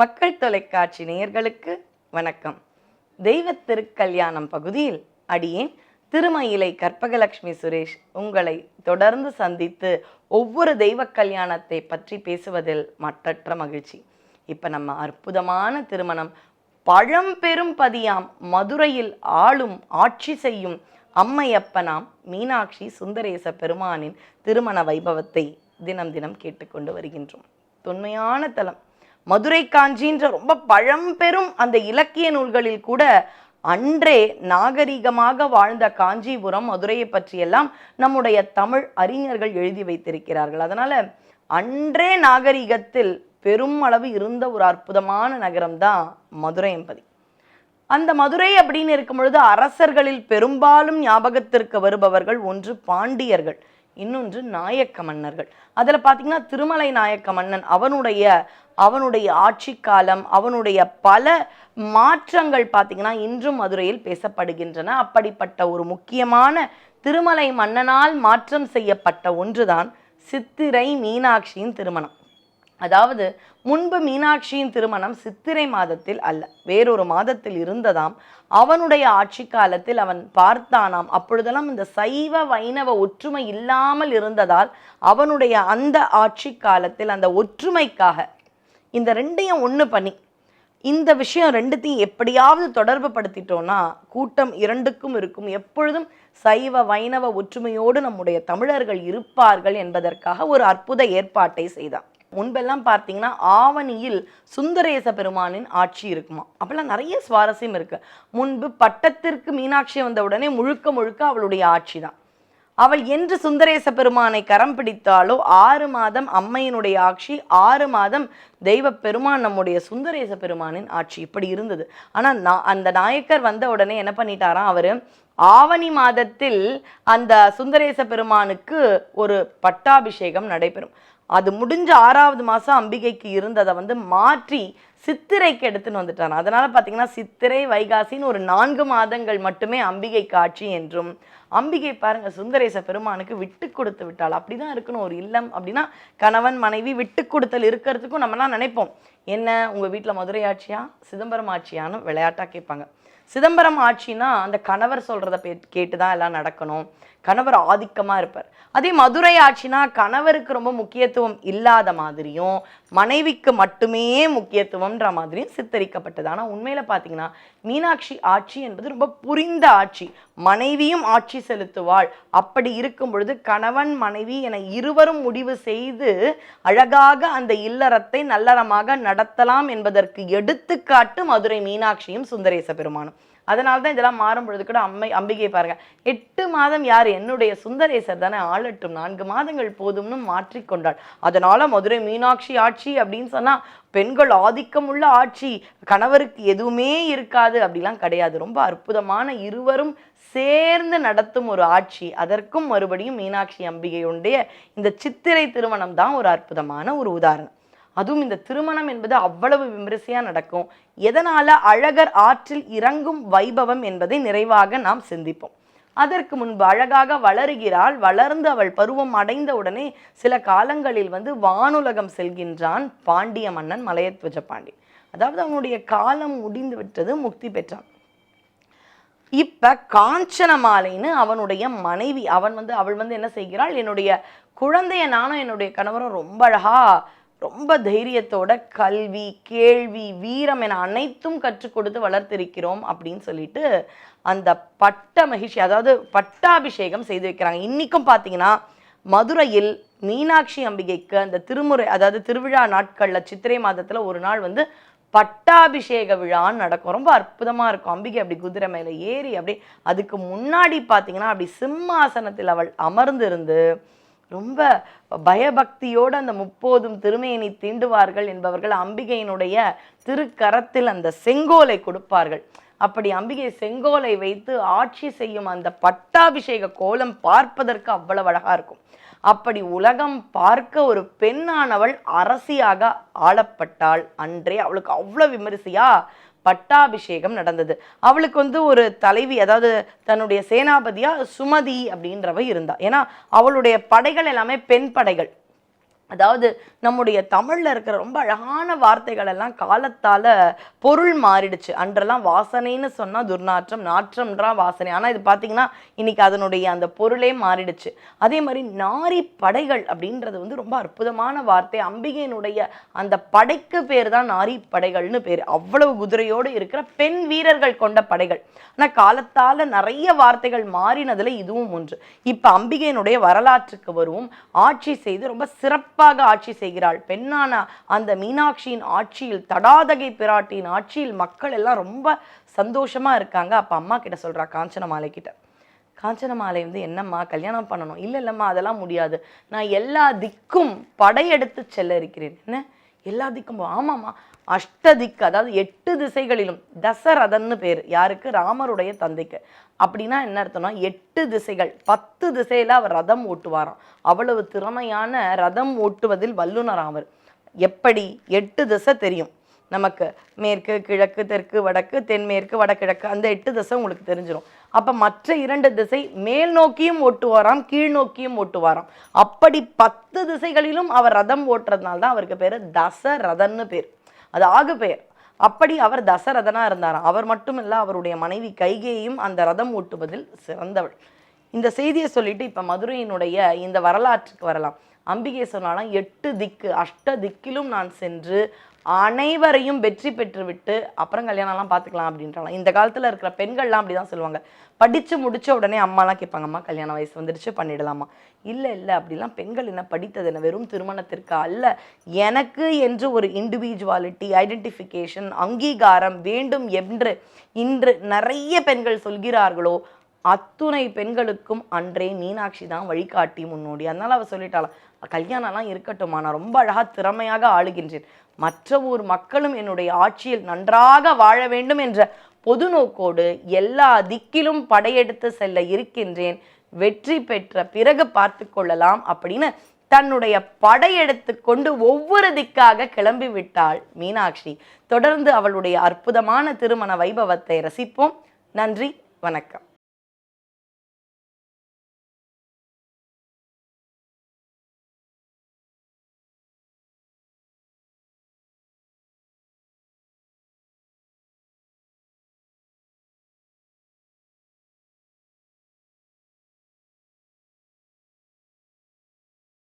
மக்கள் தொலைக்காட்சி நேயர்களுக்கு வணக்கம். தெய்வ திருக்கல்யாணம் பகுதியில் அடியேன் திருமயிலை கற்பகலட்சுமி சுரேஷ் உங்களை தொடர்ந்து சந்தித்து ஒவ்வொரு தெய்வ கல்யாணத்தை பற்றி பேசுவதில் மற்றற்ற மகிழ்ச்சி. இப்போ நம்ம அற்புதமான திருமணம் பழம்பெரும் பதியாம் மதுரையில் ஆளும் ஆட்சி செய்யும் அம்மையப்பனாம் மீனாட்சி சுந்தரேச பெருமானின் திருமண வைபவத்தை தினம் தினம் கேட்டுக்கொண்டு வருகின்றோம். தொன்மையான தலம். மதுரை காஞ்சின்ற ரொம்ப பழம்பெரும் அந்த இலக்கிய நூல்களில் கூட அன்றே நாகரிகமாக வாழ்ந்த காஞ்சிபுரம் மதுரையை பற்றியெல்லாம் நம்முடைய தமிழ் அறிஞர்கள் எழுதி வைத்திருக்கிறார்கள். அதனால அன்றே நாகரிகத்தில் பெரும் அளவு இருந்த ஒரு அற்புதமான நகரம் தான் மதுரை என்பது. அந்த மதுரை அப்படின்னு இருக்கும் பொழுது அரசர்களில் பெரும்பாலும் ஞாபகத்திற்கு வருபவர்கள் ஒன்று பாண்டியர்கள். இன்னொன்று நாயக்க மன்னர்கள். அதில் பார்த்தீங்கன்னா திருமலை நாயக்க மன்னன் அவனுடைய அவனுடைய ஆட்சி காலம் அவனுடைய பல மாற்றங்கள் பார்த்திங்கன்னா இன்றும் மதுரையில் பேசப்படுகின்றன. அப்படிப்பட்ட ஒரு முக்கியமான திருமலை மன்னனால் மாற்றம் செய்யப்பட்ட ஒன்றுதான் சித்திரை மீனாட்சியின் திருமணம். அதாவது முன்பு மீனாட்சியின் திருமணம் சித்திரை மாதத்தில் அல்ல வேறொரு மாதத்தில் இருந்ததாம். அவனுடைய ஆட்சி காலத்தில் அவன் பார்த்தானாம். அப்பொழுதெல்லாம் இந்த சைவ வைணவ ஒற்றுமை இல்லாமல் இருந்ததால் அவனுடைய அந்த ஆட்சி காலத்தில் அந்த ஒற்றுமைக்காக இந்த ரெண்டையும் ஒன்று பண்ணி இந்த விஷயம் ரெண்டுத்தையும் எப்படியாவது தொடர்பு படுத்திட்டோம்னா கூட்டம் இரண்டுக்கும் இருக்கும். எப்பொழுதும் சைவ வைணவ ஒற்றுமையோடு நம்முடைய தமிழர்கள் இருப்பார்கள் என்பதற்காக ஒரு அற்புத ஏற்பாட்டை செய்தான். முன்பெல்லாம் பார்த்தீங்கன்னா ஆவணியில் சுந்தரேச பெருமானின் ஆட்சி இருக்குமா? அப்பெல்லாம் நிறைய சுவாரஸ்யம் இருக்கு. முன்பு பட்டத்திற்கு மீனாட்சி வந்த உடனே முழுக்க முழுக்க அவளுடைய ஆட்சி தான் அவள் என்று சுந்தரேச பெருமானை கரம் பிடித்தாலோ ஆறு மாதம் அம்மையினுடைய ஆட்சி ஆறு மாதம் தெய்வ பெருமான் நம்முடைய சுந்தரேச பெருமானின் ஆட்சி. இப்படி இருந்தது. ஆனா நா- அந்த நாயக்கர் வந்த உடனே என்ன பண்ணிட்டாராம் அவர்? ஆவணி மாதத்தில் அந்த சுந்தரேச பெருமானுக்கு ஒரு பட்டாபிஷேகம் நடைபெறும். அது முடிஞ்ச ஆறாவது மாதம் அம்பிகைக்கு இருந்ததை வந்து மாற்றி சித்திரைக்கு எடுத்துன்னு வந்துட்டான் அதனால பார்த்தீங்கன்னா சித்திரை வைகாசின்னு ஒரு நான்கு மாதங்கள் மட்டுமே அம்பிகை காட்சி என்றும் அம்பிகை பாருங்க சுந்தரேச பெருமானுக்கு விட்டு கொடுத்து விட்டாள். அப்படிதான் இருக்கணும் ஒரு இல்லம் அப்படின்னா கணவன் மனைவி விட்டு கொடுத்தல் இருக்கிறதுக்கும் நம்மலாம் நினைப்போம். என்ன உங்கள் வீட்டில் மதுரை ஆட்சியா சிதம்பரம் ஆட்சியான்னு விளையாட்டாக கேட்பாங்க. சிதம்பரம் ஆட்சினா அந்த கணவர் சொல்றத கேட்டு தான் எல்லாம் நடக்கணும். கணவர் ஆதிக்கமா இருப்பார். அதே மதுரை ஆட்சினா கணவருக்கு ரொம்ப முக்கியத்துவம் இல்லாத மாதிரியும் மனைவிக்கு மட்டுமே முக்கியத்துவம்ன்ற மாதிரியும் சித்தரிக்கப்பட்டது. ஆனால் உண்மையில பார்த்தீங்கன்னா மீனாட்சி ஆட்சி என்பது ரொம்ப புரிந்த ஆட்சி. மனைவியும் ஆட்சி செலுத்துவாள். அப்படி இருக்கும் பொழுது கணவன் மனைவி என இருவரும் முடிவு செய்து அழகாக அந்த இல்லறத்தை நல்லறமாக நடத்தலாம் என்பதற்கு எடுத்துக்காட்டு மதுரை மீனாட்சியும் சுந்தரேச பெருமானும். அதனால தான் இதெல்லாம் மாறும் பொழுது கூட அம்மை அம்பிகை பாருங்க. எட்டு மாதம் யார் என்னுடைய சுந்தரேசர் தானே ஆளட்டும். நான்கு மாதங்கள் போதும்னு மாற்றிக்கொண்டாள் அதனால மதுரை மீனாட்சி ஆட்சி அப்படின்னு சொன்னா பெண்கள் ஆதிக்கமுள்ள ஆட்சி. கணவருக்கு எதுவுமே இருக்காது அப்படிலாம் கிடையாது. ரொம்ப அற்புதமான இருவரும் சேர்ந்து நடத்தும் ஒரு ஆட்சி. அதற்கும் மறுபடியும் மீனாட்சி அம்பிகையுடைய இந்த சித்திரை திருமணம் தான் ஒரு அற்புதமான ஒரு உதாரணம். அதுவும் இந்த திருமணம் என்பது அவ்வளவு விமரிசையா நடக்கும். எதனால அழகர் ஆற்றில் இறங்கும் வைபவம் என்பதை நிறைவாக நாம் சிந்திப்போம். அதற்கு முன்பு அழகாக வளருகிறாள் வளர்ந்து அவள் பருவம் அடைந்த உடனே சில காலங்களில் வந்து வானுலகம் செல்கின்றான் பாண்டிய மன்னன் மலையத்வஜ பாண்டி அதாவது அவனுடைய காலம் முடிந்து விட்டது முக்தி பெற்றான். இப்ப காஞ்சனமாலைன்னு அவனுடைய மனைவி அவன் வந்து அவள் வந்து என்ன செய்கிறாள்? என்னுடைய குழந்தைய நானும் என்னுடைய கணவரும் ரொம்ப அழகா ரொம்ப தைரியத்தோட கல்வி கேள்வி வீரம் என அனைத்தும் கற்றுக் கொடுத்து வளர்த்திருக்கிறோம் அப்படின்னு சொல்லிட்டு அந்த பட்ட மகிழ்ச்சி அதாவது பட்டாபிஷேகம் செய்து வைக்கிறாங்க. இன்னைக்கும் பார்த்தீங்கன்னா மதுரையில் மீனாட்சி அம்பிகைக்கு அந்த திருமுறை அதாவது திருவிழா நாட்களில் சித்திரை மாதத்தில் ஒரு நாள் வந்து பட்டாபிஷேக விழான்னு நடக்கும். ரொம்ப அற்புதமாக இருக்கும். அம்பிகை அப்படி குதிரை மேலே ஏறி அப்படி அதுக்கு முன்னாடி பார்த்தீங்கன்னா அப்படி சிம்மாசனத்தில் அவள் அமர்ந்திருந்து ரொம்ப பயபக்தியோடு அந்த முப்போதும் திருமேனி தீண்டுவார்கள் என்பவர்கள் அம்பிகையினுடைய திருக்கரத்தில் அந்த செங்கோலை கொடுப்பார்கள். அப்படி அம்பிகை செங்கோலை வைத்து ஆட்சி செய்யும் அந்த பட்டாபிஷேக கோலம் பார்ப்பதற்கு அவ்வளவு அழகா இருக்கும். அப்படி உலகம் பார்க்க ஒரு பெண்ணானவள் அரசியாக ஆளப்பட்டாள் அன்றே. அவளுக்கு அவ்வளவு விமரிசையா? பட்டாபிஷேகம் நடந்தது. அவளுக்கு வந்து ஒரு தலைவி அதாவது தன்னுடைய சேனாபதியா சுமதி அப்படின்றவ இருந்தா. ஏன்னா அவளுடைய படைகள் எல்லாமே பெண் படைகள். அதாவது நம்முடைய தமிழில் இருக்கிற ரொம்ப அழகான வார்த்தைகள் எல்லாம் காலத்தால் பொருள் மாறிடுச்சு. அன்றெல்லாம் வாசனைன்னு சொன்னால் துர்நாற்றம் நாற்றம்ன்றா வாசனை. ஆனால் இது பார்த்திங்கன்னா இன்னைக்கு அதனுடைய அந்த பொருளே மாறிடுச்சு. அதே மாதிரி நாரி படைகள் அப்படின்றது வந்து ரொம்ப அற்புதமான வார்த்தை. அம்பிகையினுடைய அந்த படைக்கு பேர் தான் நாரி படைகள்னு பேர். அவ்வளவு குதிரையோடு இருக்கிற பெண் வீரர்கள் கொண்ட படைகள். ஆனால் காலத்தால் நிறைய வார்த்தைகள் மாறினதில் இதுவும் ஒன்று. இப்போ அம்பிகையினுடைய வரலாற்றுக்கு வருவோம். ஆட்சி செய்து ரொம்ப சிறப்பு சிறப்பாக ஆட்சி செய்கிறாள். பெண்ணான அந்த மீனாட்சியின் ஆட்சியில் தடாதகை பிராட்டியின் ஆட்சியில் மக்கள் எல்லாம் ரொம்ப சந்தோஷமா இருக்காங்க. அப்ப அம்மா கிட்ட சொல்றா காஞ்சன மாலை கிட்ட. காஞ்சனமாலை வந்து என்னம்மா கல்யாணம் பண்ணணும்? இல்லை இல்லைம்மா அதெல்லாம் முடியாது. நான் எல்லா திக்கும் படையெடுத்து செல்ல இருக்கிறேன். என்ன? எல்லா திக்கும் ஆமாம்மா. அஷ்டதிக்கு அதாவது எட்டு திசைகளிலும் தசரதன்னு பேர். யாருக்கு? ராமருடைய தந்தைக்கு. அப்படின்னா என்ன அர்த்தம்னா எட்டு திசைகள் பத்து திசையில அவர் ரதம் ஓட்டுவாராம். அவ்வளவு திறமையான ரதம் ஓட்டுவதில் வல்லுனர் அவர் எப்படி? எட்டு திசை தெரியும். நமக்கு மேற்கு கிழக்கு தெற்கு வடக்கு தென்மேற்கு வடகிழக்கு அந்த எட்டு திசை உங்களுக்கு தெரிஞ்சிடும் அப்போ மற்ற இரண்டு திசை மேல் நோக்கியும் ஓட்டுவாராம் கீழ் நோக்கியும் ஓட்டுவாராம் அப்படி பத்து திசைகளிலும் அவர் ரதம் ஓட்டுறதுனால தான் அவருக்கு பேர் தசரதன்னு பேர். அது ஆகு பெயர். அப்படி அவர் தசரதனா இருந்தாராம். அவர் மட்டும் இல்லை அவருடைய மனைவி கைகேயும் அந்த ரதம் ஓட்டுவதில் சிறந்தவள். இந்த செய்தியை சொல்லிட்டு இப்போ மதுரையினுடைய இந்த வரலாற்றுக்கு வரலாம். அம்பிகை சொன்னாலாம் எட்டு திக்கு அஷ்ட திக்கிலும் நான் சென்று அனைவரையும் வெற்றி பெற்றுவிட்டு அப்புறம் கல்யாணம்லாம் பார்த்துக்கலாம் அப்படின்றாலாம் இந்த காலத்தில் இருக்கிற பெண்கள்லாம் அப்படி தான் சொல்லுவாங்க. படித்து முடித்த உடனே அம்மாலாம் கேட்பாங்க அம்மா கல்யாண வயசு வந்துடுச்சு பண்ணிடலாமா? இல்லை இல்லை அப்படிலாம் பெண்கள் என்ன படித்தது என்ன? வெறும் திருமணத்திற்கு அல்ல. எனக்கு என்று ஒரு இண்டிவிஜுவாலிட்டி ஐடென்டிஃபிகேஷன் அங்கீகாரம் வேண்டும் என்று இன்று நிறைய பெண்கள் சொல்கிறார்களோ அத்துணை பெண்களுக்கும் அன்றே மீனாட்சி தான் வழிகாட்டி முன்னோடி. அதனால அவ சொல்லிட்டாளாம் கல்யாணம்லாம் இருக்கட்டும் நான் ரொம்ப அழகா திறமையாக ஆளுகின்றேன். மற்ற ஊர் மக்களும் என்னுடைய ஆட்சியில் நன்றாக வாழ வேண்டும் என்ற பொது நோக்கோடு எல்லா திக்கிலும் படையெடுத்து செல்ல இருக்கின்றேன். வெற்றி பெற்ற பிறகு பார்த்து கொள்ளலாம் அப்படின்னு தன்னுடைய படையெடுத்து கொண்டு ஒவ்வொரு திக்காக கிளம்பி விட்டாள் மீனாட்சி. தொடர்ந்து அவளுடைய அற்புதமான திருமண வைபவத்தை ரசிப்போம். நன்றி வணக்கம்.